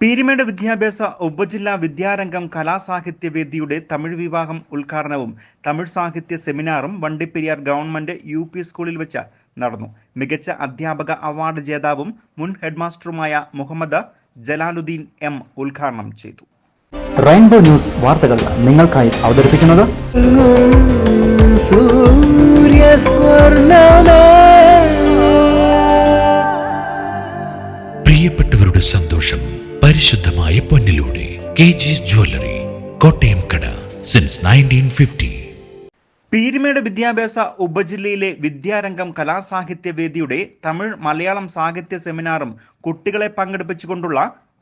പീരിമേട് വിദ്യാഭ്യാസ ഉപജില്ലാ വിദ്യാരംഗം കലാസാഹിത്യ വേദിയുടെ തമിഴ് വിവാഹം ഉദ്ഘാടനവും തമിഴ് സാഹിത്യ സെമിനാറും വണ്ടിപ്പെരിയാർ ഗവൺമെന്റ് യു പി സ്കൂളിൽ വെച്ച് നടന്നു. മികച്ച അധ്യാപക അവാർഡ് ജേതാവും മുൻ ഹെഡ്മാസ്റ്ററുമായ മുഹമ്മദ് ജലാലുദ്ദീൻ എം ഉദ്ഘാടനം ചെയ്തു. റെയിൻബോ ന്യൂസ് വാർത്തകൾ നിങ്ങൾക്കായി അവതരിപ്പിക്കുന്നത് പ്രിയപ്പെട്ടവരുടെ സന്തോഷം പരിശുദ്ധമായ പൊന്നിലൂടെ കെ ജിസ് ജ്വല്ലറി കോട്ടയം കട സിൻസ് നയന്റീൻ ഫിഫ്റ്റി പീരുമേട് വിദ്യാഭ്യാസ ഉപജില്ലയിലെ വിദ്യാരംഗം കലാസാഹിത്യവേദിയുടെ തമിഴ് മലയാളം സാഹിത്യ സെമിനാറും കുട്ടികളെ പങ്കെടുപ്പിച്ചുകൊണ്ടുള്ള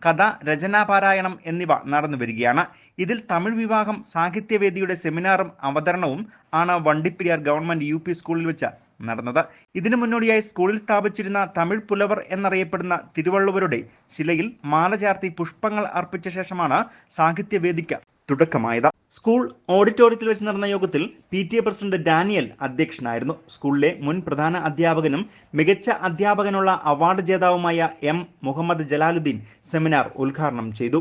കഥ രചനാപാരായണം എന്നിവ നടന്നു വരികയാണ്. ഇതിൽ തമിഴ് വിഭാഗം സാഹിത്യവേദിയുടെ സെമിനാറും അവതരണവും ആണ് വണ്ടിപ്പെരിയാർ ഗവൺമെന്റ് യു സ്കൂളിൽ വെച്ച് നടന്നത്. ഇതിനു മുന്നോടിയായി സ്കൂളിൽ സ്ഥാപിച്ചിരുന്ന തമിഴ് പുലവർ എന്നറിയപ്പെടുന്ന തിരുവള്ളുവരുടെ ശിലയിൽ മാല ചാർത്തി പുഷ്പങ്ങൾ അർപ്പിച്ച ശേഷമാണ് സാഹിത്യവേദിക്ക് തുടക്കമായത്. സ്കൂൾ ഓഡിറ്റോറിയത്തിൽ വെച്ച് നടന്ന യോഗത്തിൽ P T A president Daniel അധ്യക്ഷനായിരുന്നു. സ്കൂളിലെ മുൻ പ്രധാന അധ്യാപകനും മികച്ച അധ്യാപകനുള്ള അവാർഡ് ജേതാവുമായ എം മുഹമ്മദ് ജലാലുദ്ദീൻ സെമിനാർ ഉദ്ഘാടനം ചെയ്തു.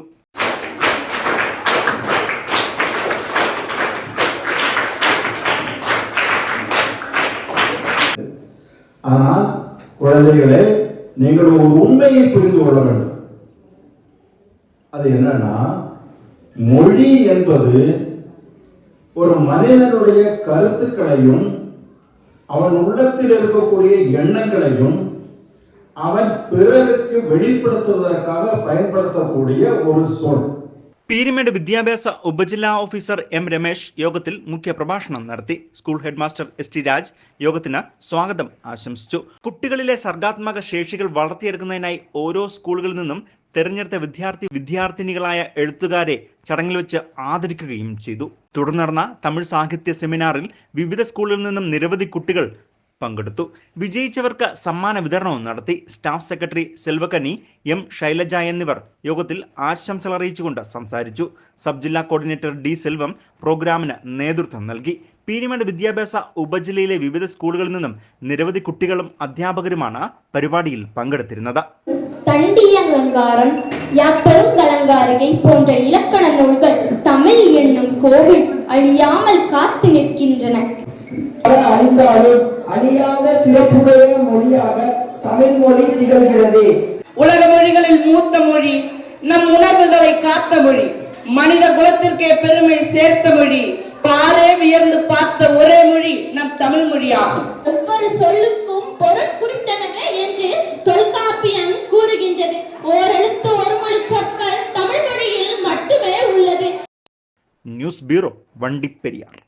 ஆனால் குழந்தைகளே நீங்கள் ஒரு உண்மையை புரிந்து கொள்ள வேண்டும். அது என்னன்னா மொழி என்பது ஒரு மனிதனுடைய கருத்துக்களையும் அவன் உள்ளத்தில் இருக்கக்கூடிய எண்ணங்களையும் அவன் பிறருக்கு வெளிப்படுத்துவதற்காக பயன்படுத்தக்கூடிய ஒரு சொல். പീരിമേട് വിദ്യാഭ്യാസ ഉപജില്ലാ ഓഫീസർ എം രമേശ് യോഗത്തിൽ മുഖ്യപ്രഭാഷണം നടത്തി. School headmaster S T Raj യോഗത്തിന് സ്വാഗതം ആശംസിച്ചു. കുട്ടികളിലെ സർഗാത്മക ശേഷികൾ വളർത്തിയെടുക്കുന്നതിനായി ഓരോ സ്കൂളുകളിൽ നിന്നും തെരഞ്ഞെടുത്ത വിദ്യാർത്ഥി വിദ്യാർത്ഥിനികളായ എഴുത്തുകാരെ ചടങ്ങിൽ വെച്ച് ആദരിക്കുകയും ചെയ്തു. തുടർന്ന് തമിഴ് സാഹിത്യ സെമിനാറിൽ വിവിധ സ്കൂളുകളിൽ നിന്നും നിരവധി കുട്ടികൾ പങ്കെടുത്തു വിജയിച്ചവർക്ക് സമ്മാന വിതരണവും നടത്തി staff secretary Selvakani M Shailaja എന്നിവർ യോഗത്തിൽ ആശംസകൾ അറിയിച്ചുകൊണ്ട് സംസാരിച്ചു സബ് ജില്ലാ കോർഡിനേറ്റർ ഡി സെൽവം പ്രോഗ്രാമിന് നേതൃത്വം നൽകി പീരിമേട് വിദ്യാഭ്യാസ ഉപജില്ലയിലെ വിവിധ സ്കൂളുകളിൽ നിന്നും നിരവധി കുട്ടികളും അധ്യാപകരുമാണ് പരിപാടിയിൽ പങ്കെടുത്തിരുന്നത് தண்டியலங்காரம் யாப்பெருங்கலங்காரிகை போன்ற இலக்கண நூல்கள் தமிழ் என்னும் கோவில் அழியாமல் காத்து நிற்கின்றன பல அழிந்தாலும் அழியாத சிறப்புடைய மொழியாக தமிழ் மொழி திகழ்கிறது. உலக மொழிகளில் மூத்த மொழி நம் உணர்வுகளை காத்த மொழி மனித குலத்திற்கே பெருமை சேர்த்த மொழி பாரே வியர்ந்து பார்த்த ஒரே மொழி நம் தமிழ் மொழியாகும். ஒவ்வொரு சொல்லுக்கும் பொருள் குறித்தனவே என்று தொல்காப்பியன் கூறுகின்றது. ஓரெழுத்து ஒரு மொழி சொற்கள் தமிழ் மொழியில் மட்டுமே உள்ளது. நியூஸ் பியூரோ வண்டி பெரியார்